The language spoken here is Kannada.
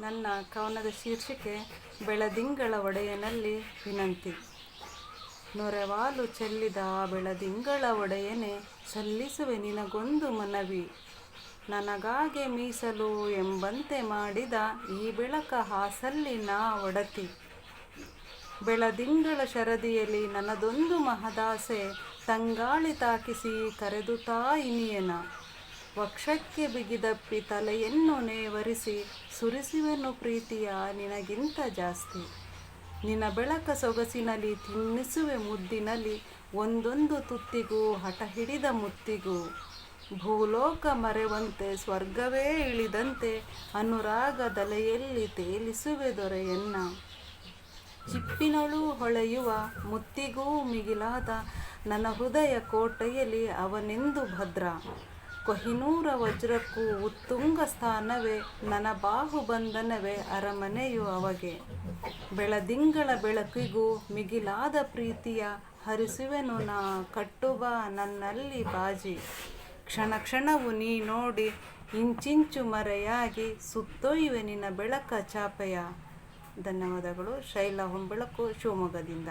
ನನ್ನ ಕವನದ ಶೀರ್ಷಿಕೆ ಬೆಳದಿಂಗಳ ಒಡೆಯನಲ್ಲಿ ವಿನಂತಿ. ನೊರೆವಾಲು ಚೆಲ್ಲಿದ ಬೆಳದಿಂಗಳ ಒಡೆಯನೆ ಸಲ್ಲಿಸುವೆ ನಿನಗೊಂದು ಮನವಿ. ನನಗಾಗೆ ಮೀಸಲು ಎಂಬಂತೆ ಮಾಡಿದ ಈ ಬೆಳಕ ಹಾಸಲ್ಲಿ ನಾ ಒಡತಿ. ಬೆಳದಿಂಗಳ ಶರದಿಯಲ್ಲಿ ನನ್ನದೊಂದು ಮಹದಾಸೆ, ತಂಗಾಳಿ ತಾಕಿಸಿ ಕರೆದು ತಾ ಇನಿಯನ ವಕ್ಷಕ್ಕೆ ಬಿಗಿದಪ್ಪಿ ತಲೆಯನ್ನು ನೇವರಿಸಿ ಸುರಿಸುವೆನು ಪ್ರೀತಿಯ ನಿನಗಿಂತ ಜಾಸ್ತಿ. ನಿನ್ನ ಬೆಳಕ ಸೊಗಸಿನಲ್ಲಿ ತಿನ್ನಿಸುವೆ ಮುದ್ದಿನಲ್ಲಿ ಒಂದೊಂದು ತುತ್ತಿಗೂ ಹಠ ಹಿಡಿದ ಮುತ್ತಿಗೂ. ಭೂಲೋಕ ಮರೆವಂತೆ ಸ್ವರ್ಗವೇ ಇಳಿದಂತೆ ಅನುರಾಗದಲೆಯಲ್ಲಿ ತೇಲಿಸುವೆ ದೊರೆಯನ್ನ. ಚಿಪ್ಪಿನಳು ಹೊಳೆಯುವ ಮುತ್ತಿಗೂ ಮಿಗಿಲಾದ ನನ್ನ ಹೃದಯ ಕೋಟೆಯಲ್ಲಿ ಅವನೆಂದು ಭದ್ರ. ಕೊಹಿನೂರ ವಜ್ರಕ್ಕೂ ಉತ್ತುಂಗ ಸ್ಥಾನವೇ, ನನ್ನ ಬಾಹುಬಂಧನವೇ ಅರಮನೆಯು ಅವಗೆ. ಬೆಳದಿಂಗಳ ಬೆಳಕಿಗೂ ಮಿಗಿಲಾದ ಪ್ರೀತಿಯ ಹರಿಸುವೆನು ನಾ, ಕಟ್ಟುವ ನನ್ನಲ್ಲಿ ಬಾಜಿ. ಕ್ಷಣ ಕ್ಷಣವು ನೀ ನೋಡಿ ಇಂಚಿಂಚು ಮರೆಯಾಗಿ ಸುತ್ತೊಯ್ಯುವೆ ನಿನ್ನ ಬೆಳಕ ಚಾಪೆಯ. ಧನ್ಯವಾದಗಳು, ಶೈಲಾ ಹೊಂಬೆಳಕು ಶಿವಮೊಗ್ಗದಿಂದ.